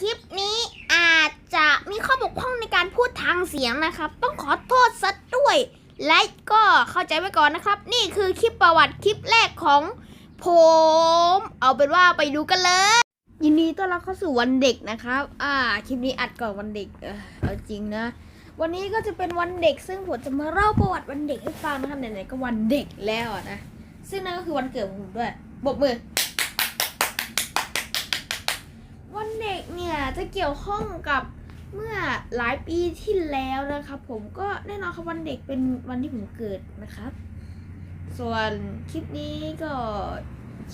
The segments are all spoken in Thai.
คลิปนี้อาจจะมีข้อบกพร่องในการพูดทางเสียงนะครับ ต้องขอโทษซะด้วย และก็เข้าใจไว้ก่อนนะครับ นี่คือคลิปประวัติคลิปแรกของผม เอาเป็นว่าไปดูกันเลย ยินดีต้อนรับเข้าสู่วันเด็กนะครับ อ่า คลิปนี้อัดก่อนวันเด็ก เออเอาจริงนะ วันนี้ก็จะเป็นวันเด็ก ซึ่งผมจะมาเล่าประวัติวันเด็กให้ฟังนะครับไหนๆก็วันเด็กแล้วนะ ซึ่งนั่นก็คือวันเกิดของผมด้วย บกมือ วันเด็กเนี่ยจะเกี่ยวข้องกับเมื่อหลายปีที่แล้วนะครับผมก็แน่นอนครับวันเด็กเป็นวันที่ผมเกิดนะครับ ส่วนคลิปนี้ก็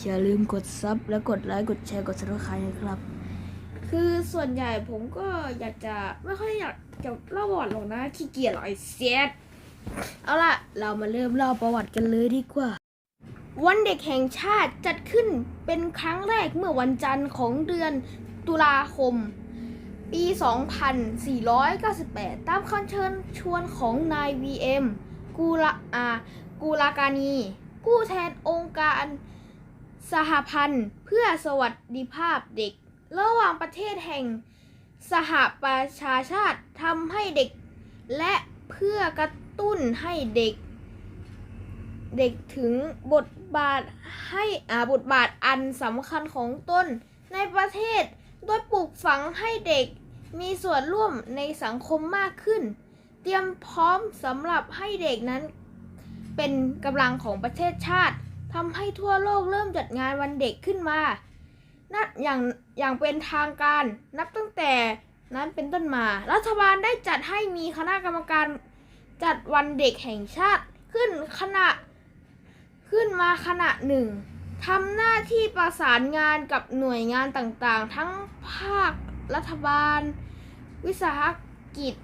อย่าลืมกดซับและกดไลค์กดแชร์กดซับสไครต์นะครับ คือส่วนใหญ่ผมก็อยากจะไม่ค่อยอยากจะเล่าประวัติหรอกนะขี้เกียจหรอกไอ้เสียดเอาล่ะ เรามาเริ่มเล่าประวัติกันเลยดีกว่า วันเด็กแห่งชาติจัดขึ้นเป็นครั้งแรกเมื่อวันจันทร์ของเดือน ตุลาคม ปี 2498 ตามคำเชิญชวนของนาย VM กูลาอากูลากานี ผู้แทนองค์การสหพันธ์ เพื่อสวัสดิภาพเด็ก ระหว่างประเทศแห่งสหประชาชาติทำให้เด็ก และเพื่อกระตุ้นให้เด็ก เด็กถึงบทบาทให้อาบทบาทอันสำคัญของตนในประเทศ โดยปลูกฝังให้เด็กมีส่วนร่วมในสังคมมากขึ้น เตรียมพร้อมสำหรับให้เด็กนั้น เป็นกำลังของประเทศชาติทำให้ทั่วโลกเริ่มจัดงานวันเด็กขึ้นมานับอย่างอย่างเป็นทางการนับตั้งแต่นั้นเป็นต้นมา รัฐบาลได้จัดให้มีคณะกรรมการจัดวันเด็กแห่งชาติขึ้นขณะขึ้นมาขณะหนึ่ง ทำหน้าที่ประสานงานกับหน่วยงานต่างๆ ทั้งภาครัฐบาล วิสาหกิจ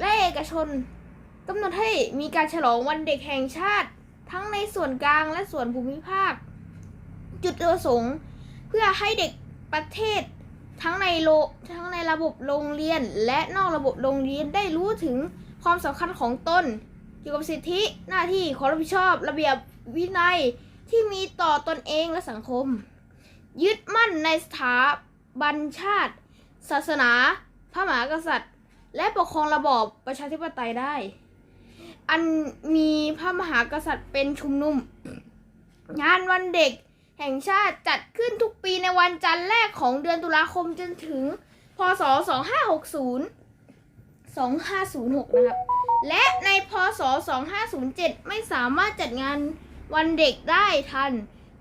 และเอกชนกำหนดให้มีการฉลองวันเด็กแห่งชาติ ทั้งในส่วนกลางและส่วนภูมิภาค จุดประสงค์เพื่อให้เด็กประเทศทั้งในโลทั้งในระบบโรงเรียน และนอกระบบโรงเรียนได้รู้ถึงความสำคัญของตนเกี่ยวกับสิทธิหน้าที่ความรับผิดชอบ ระเบียบวินัย ที่มีต่อตนเองและสังคม ยึดมั่นในสถาบันชาติ ศาสนา พระมหากษัตริย์ และปกครองระบอบประชาธิปไตยได้ อันมีพระมหากษัตริย์เป็นชุมนุม งานวันเด็กแห่งชาติจัดขึ้นทุกปีในวันจันทร์แรกของเดือนตุลาคมจนถึง พศ 2560 2506 นะครับ และในพศ 2507 ไม่สามารถจัดงาน วันเด็กได้ทัน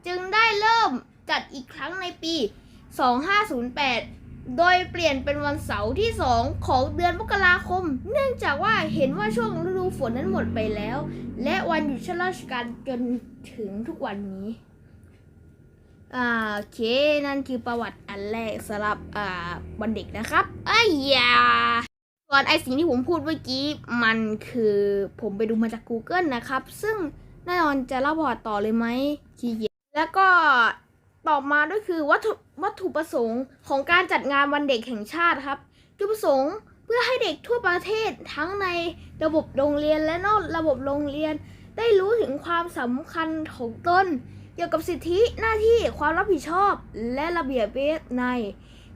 จึงได้เริ่มจัดอีกครั้งในปี 2508 โดยเปลี่ยนเป็นวันเสาร์ที่ 2 ของเดือนมกราคม เนื่องจากว่าเห็นว่าช่วงฤดูฝนนั้นหมดไปแล้ว และวันหยุดราชการจนถึงทุกวันนี้อ่าโอเค นั่นคือประวัติอันแรกสำหรับอ่าวันเด็กนะครับอ้ยยาส่วนไอสิ่งที่ผมพูดเมื่อกี้ มันคือผมไปดูมาจาก Google นะครับ ซึ่ง แน่นอนจะเล่าประวัติต่อเลยไหมขี้เกียจแล้วก็ตอบมาด้วยคือวัตถุวัตถุประสงค์ของการจัดงานวันเด็กแห่งชาติครับ จุดประสงค์เพื่อให้เด็กทั่วประเทศทั้งในระบบโรงเรียนและนอกระบบโรงเรียน ได้รู้ถึงความสำคัญของตนเกี่ยวกับสิทธิหน้าที่ความรับผิดชอบและระเบียบวินัย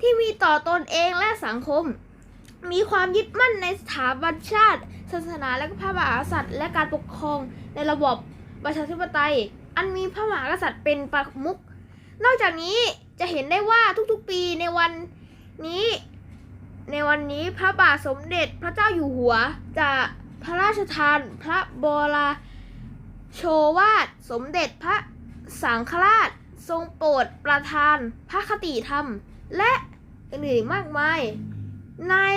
ที่มีต่อตนเองและสังคม มีความยึดมั่นในสถาบันชาติ ศาสนาและพระมหากษัตริย์ และการปกครองในระบบ ประชาธิปไตย อันมีพระมหากษัตริย์เป็นประมุขนอกจากนี้จะเห็นได้ว่าทุกๆปีในวันนี้ ในวันนี้พระบาทสมเด็จพระเจ้าอยู่หัว จะพระราชทานพระบรมโชวาทสมเด็จพระสังฆราช ทรงโปรดประทานพระคติธรรม และอื่นๆมากมายนาย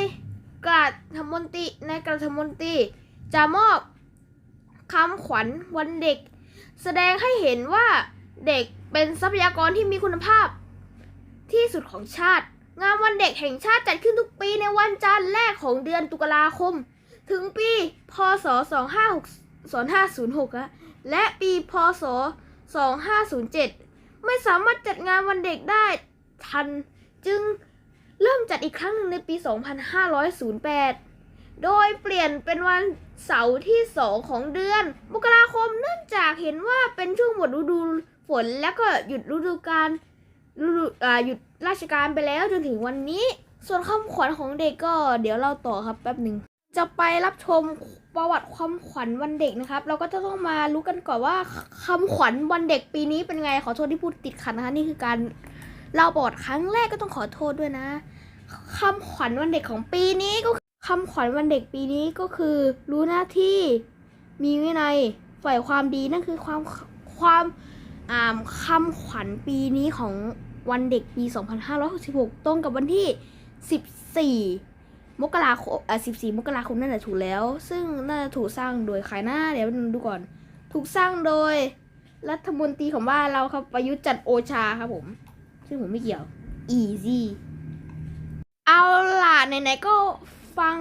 กรัฐมนตรีนายกรัฐมนตรีจะมอบ คำขวัญวันเด็ก แสดงให้เห็นว่าเด็กเป็นทรัพยากรที่มีคุณภาพ ที่สุดของชาติ งานวันเด็กแห่งชาติจัดขึ้นทุกปีในวันจันทร์แรกของเดือนตุลาคม ถึงปี พศ 256 2506อะและปี พศ 2507 ไม่สามารถจัดงานวันเด็กได้ทัน จึงเริ่มจัดอีกครั้งหนึ่งในปี 2508 โดยเปลี่ยนเป็นวันเสาร์ที่2ของเดือน มกราคมเนื่องจากเห็นว่าเป็นช่วงหมดฤดูฝนแล้วก็หยุดฤดูกาลฤดูหยุดราชการไปแล้วจนถึงวันนี้ ส่วนคำขวัญของเด็กก็เดี๋ยวเราต่อครับแป๊บหนึ่งจะไปรับชมประวัติความขวัญวันเด็กนะครับ เราก็จะต้องมารู้กันก่อนว่าคำขวัญวันเด็กปีนี้เป็นไงขอโทษที่พูดติดขัดนะคะนี่คือการเล่าประวัติครั้งแรกก็ต้องขอโทษด้วยนะคำขวัญวันเด็กของปีนี้ก็ คำขวัญวันเด็กปีนี้ก็คือ รู้หน้าที่มีวินัยฝ่ายความดีนั่นคือความความอาคำขวัญปีนี้ของวันเด็กปี 2566 ตรงกับวันที่ 14 มกราคมอะ14 มกราคมนั่นแหละถูกแล้ว ซึ่งน่าจะถูกสร้างโดยใครหน้าเดี๋ยวดูก่อน ถูกสร้างโดยรัฐมนตรีของบ้านเราครับประยุทธ์จันโอชาครับผม ซึ่งผมไม่เกี่ยว easy เอาล่ะไหนๆก็ ฟัง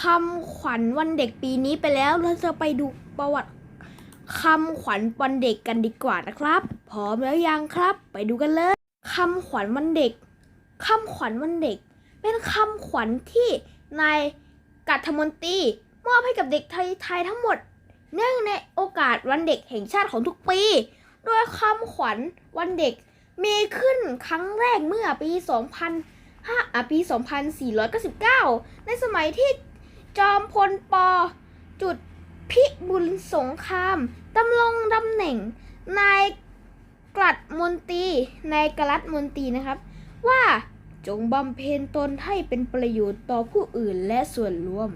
คำขวัญวันเด็กปีนี้ไปแล้ว เราจะไปดูประวัติคำขวัญวันเด็กกันดีกว่านะครับ พร้อมแล้วยังครับ ไปดูกันเลยคำขวัญวันเด็กคำขวัญวันเด็ก เป็นคำขวัญที่นายกัตมนตีมอบให้กับเด็กไทยทั้งหมด เนื่องในโอกาสวันเด็กแห่งชาติของทุกปี โดยคำขวัญวันเด็กมีขึ้นครั้งแรกเมื่อปี 2000 5ปี 2499 ในสมัยที่จอมพลปจุดพิบุญสงครามดำลงตำแหน่ง นายกลัดมนตรีนายกลัดมนตรีนะครับ ว่าจงบำเพ็ญตนให้เป็นประโยชน์ต่อผู้อื่นและส่วนรวม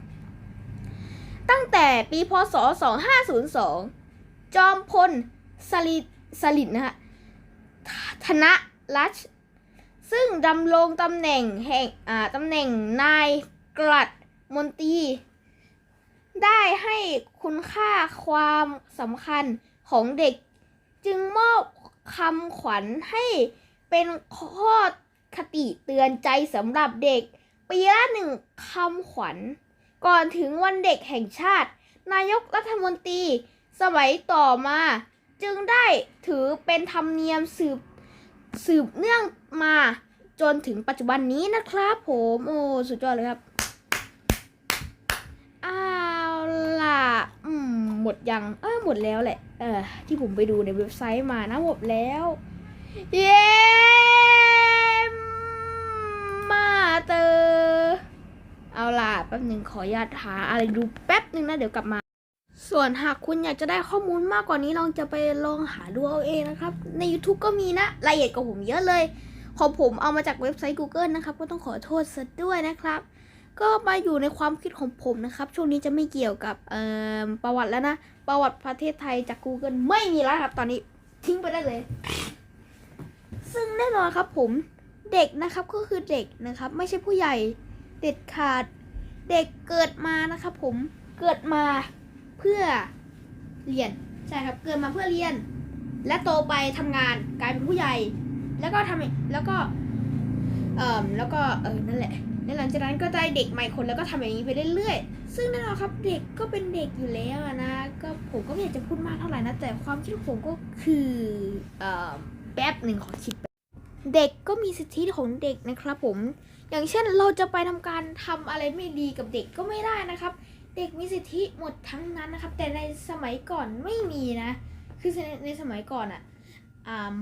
ตั้งแต่ปีพศ 2502 จอมพลสลิดสลิดนะฮะธนรัช ซึ่งดำรงตำแหน่งแห่งอ่าตำแหน่งนายกลัดมนตรี ได้ให้คุณค่าความสำคัญของเด็ก จึงมอบคำขวัญให้เป็นข้อคติเตือนใจสำหรับเด็ก ปีละหนึ่งคำขวัญ ก่อนถึงวันเด็กแห่งชาติ นายกรัฐมนตรีสมัยต่อมา จึงได้ถือเป็นธรรมเนียมสืบ สืบเนื่องมาจนถึงปัจจุบันนี้นะครับผมโอ้สุดยอดเลยครับเอาล่ะอืมหมดยังเออหมดแล้วแหละเออที่ผมไปดูในเว็บไซต์มานะหมดแล้ว เย้มาเตอเอาล่ะแป๊บหนึ่งขออนุญาตหาอะไรดูแป๊บหนึ่งนะเดี๋ยวกลับมา ส่วนหากคุณอยากจะได้ข้อมูลมากกว่านี้ลองจะไปลองหาดูเอาเองนะครับ ใน YouTube ก็มีนะรายละเอียดกว่าผมเยอะเลย ของผมเอามาจากเว็บไซต์ Google นะครับ ก็ต้องขอโทษซะด้วยนะครับ ก็มาอยู่ในความคิดของผมนะครับ ช่วงนี้จะไม่เกี่ยวกับประวัติแล้วนะ ประวัติประเทศไทยจาก Google ไม่มีแล้วครับ ตอนนี้ทิ้งไปได้เลย ซึ่งแน่นอนครับผมเด็กนะครับก็คือเด็กนะครับ ไม่ใช่ผู้ใหญ่เด็ดขาด เด็กเกิดมานะครับผมเกิดมา พื่อเรียนใช่ครับเกิดมาเพื่อเรียน และโตไปทำงานกลายเป็นผู้ใหญ่ แล้วก็ทำแล้วก็เอ่อแล้วก็เออนั่นแหละแล้วหลังจากนั้นก็ได้เด็กใหม่คนแล้วก็ทำอย่างนี้ไปเรื่อยๆ ซึ่งแน่นอนครับเด็กก็เป็นเด็กอยู่แล้วนะก็ผมก็ไม่อยากจะพูดมากเท่าไหร่นะแต่ความคิดของผมก็คือเอ่อแป๊บหนึ่งขอคิดแป๊บเด็กก็มีสิทธิของเด็กนะครับผม อย่างเช่นเราจะไปทำการทำอะไรไม่ดีกับเด็กก็ไม่ได้นะครับ เด็กมีสิทธิหมดทั้งนั้นนะครับ แต่ในสมัยก่อนไม่มีนะ คือในในสมัยก่อนอะอ่า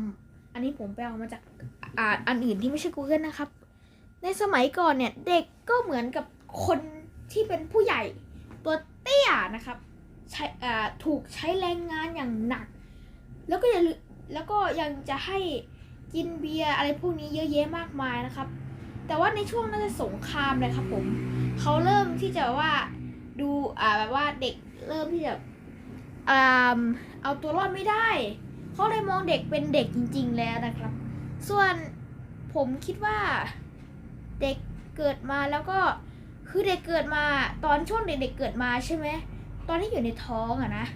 อันนี้ผมไปเอามาจากอ่าอันอื่นที่ไม่ใช่ Google นะครับ ในสมัยก่อนเนี่ยเด็กก็เหมือนกับคนที่เป็นผู้ใหญ่ตัวเตี้ยนะครับใช้ถูกใช้แรงงานอย่างหนัก แล้วก็อย่าแล้วก็ยังจะให้กินเบียร์อะไรพวกนี้เยอะแยะมากมายนะครับ แต่ว่าในช่วงน่าจะสงครามเลยครับผมเขาเริ่มที่จะว่า ดูอ่าแบบว่าเด็กเริ่มที่จะอ่าเอาตัวรอดไม่ได้เขาเลยมองเด็กเป็นเด็กจริง ๆ แล้วนะครับ ส่วนผมคิดว่าเด็กเกิดมาแล้วก็คือเด็กเกิดมาตอนช่วงเด็กๆเกิดมาใช่ไหมตอนที่อยู่ในท้องอะนะ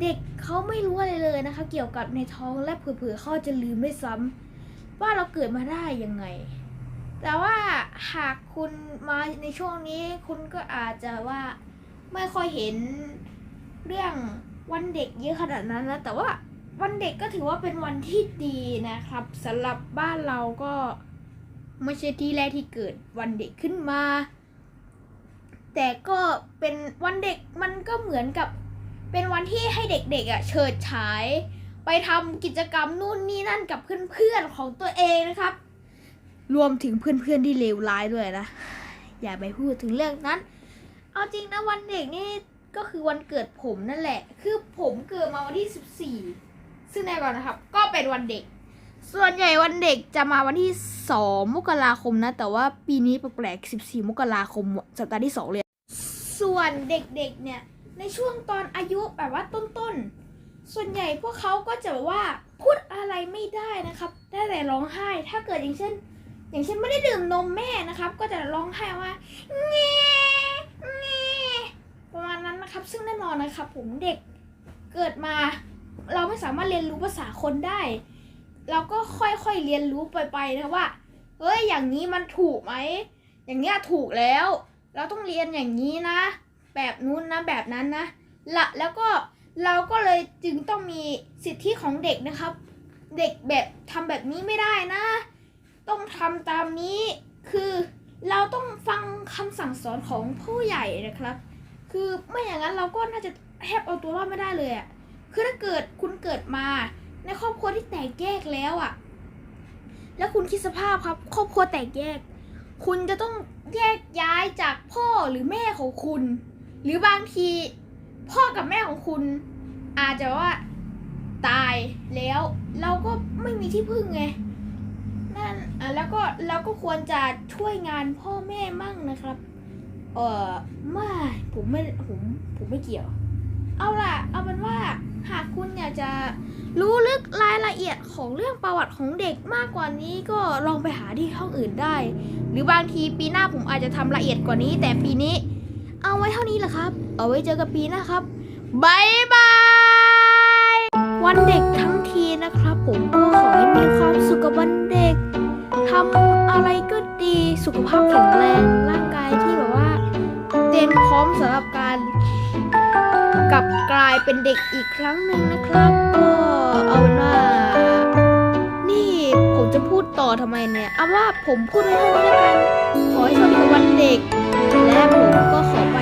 เด็กเขาไม่รู้อะไรเลยนะคะ เกี่ยวกับในท้องและเผื่อๆเขาจะลืมด้วยซ้ำว่าเราเกิดมาได้ยังไง แต่ว่าหากคุณมาในช่วงนี้คุณก็อาจจะว่าไม่ค่อยเห็นเรื่องวันเด็กเยอะขนาดนั้นนะแต่ว่าวันเด็กก็ถือว่าเป็นวันที่ดีนะครับสำหรับบ้านเราก็ไม่ใช่ที่แรกที่เกิดวันเด็กขึ้นมา แต่ก็เป็นวันเด็กมันก็เหมือนกับเป็นวันที่ให้เด็กๆอะเฉิดฉาย ไปทำกิจกรรมนู่นนี่นั่นกับเพื่อนๆของตัวเองนะครับ รวมถึงเพื่อนๆที่เลวร้ายด้วยนะ อย่าไปพูดถึงเรื่องนั้น เอาจริงนะวันเด็กนี่ก็คือวันเกิดผมนั่นแหละ คือผมเกิดมาวันที่ 14 ซึ่งแน่นอนนะครับ ก็เป็นวันเด็ก ส่วนใหญ่วันเด็กจะมาวันที่ 2 มกราคมนะ แต่ว่าปีนี้แปลกๆ 14 มกราคมสัปดาห์ที่ 2 เลย ส่วนเด็กๆ เนี่ย ในช่วงตอนอายุแบบว่าต้นๆ ส่วนใหญ่พวกเขาก็จะแบบว่าพูดอะไรไม่ได้นะครับ ได้แต่ร้องไห้ ถ้าเกิดอย่างเช่น อย่างเช่นไม่ได้ดื่มนมแม่นะครับ ก็จะร้องไห้ว่าเงี้เงี้ประมาณนั้นนะครับ ซึ่งแน่นอนนะครับ ผมเด็กเกิดมา เราไม่สามารถเรียนรู้ภาษาคนได้ เราก็ค่อยๆเรียนรู้ไปๆนะว่าเฮ้ยอย่างนี้มันถูกไหมอย่างเนี้ยถูกแล้ว เราต้องเรียนอย่างนี้นะ แบบนู้นนะแบบนั้นนะละแล้วก็เราก็เลยจึงต้องมีสิทธิของเด็กนะครับ เด็กแบบทำแบบนี้ไม่ได้นะ ต้องทำตามนี้คือเราต้องฟังคำสั่งสอนของผู้ใหญ่นะครับ คือไม่อย่างนั้นเราก็น่าจะแทบเอาตัวรอดไม่ได้เลยอะ่ะคือถ้าเกิดคุณเกิดมาในครอบครัวที่แตกแยกแล้วอะ่ะ แล้วคุณคิดสภาพครับ ครอบครัวแตกแยก คุณจะต้องแยกย้ายจากพ่อหรือแม่ของคุณ หรือบางทีพ่อกับแม่ของคุณ อาจจะว่าตายแล้วเราก็ไม่มีที่พึ่งไง แล้วก็เราก็ควรจะช่วยงานพ่อแม่มั่งนะครับ เออไม่ผมไม่ผมผมไม่เกี่ยว เอาล่ะ เอาเป็นว่าหากคุณอยากจะรู้ลึกรายละเอียดของเรื่องประวัติของเด็กมากกว่านี้ก็ลองไปหาที่ห้องอื่นได้ หรือบางทีปีหน้าผมอาจจะทำละเอียดกว่านี้ แต่ปีนี้ เอาไว้เท่านี้แหละครับ เอาไว้เจอกันปีหน้าครับบายบาย วันเด็กทั้งทีนะครับ ผมก็ขอให้มีความสุขกับวัน ทำอะไรก็ดีสุขภาพแข็งแรงร่างกายที่แบบว่า เตรียมพร้อมสำหรับการกลับกลายเป็นเด็กอีกครั้งหนึ่งนะครับก็เอาเป็นว่านี่ผมจะพูดต่อทำไมเนี่ยเอาว่าผมพูดไว้เท่านี้แล้วกันขอให้โชคดีกับวันเด็ก และผมก็ขอไป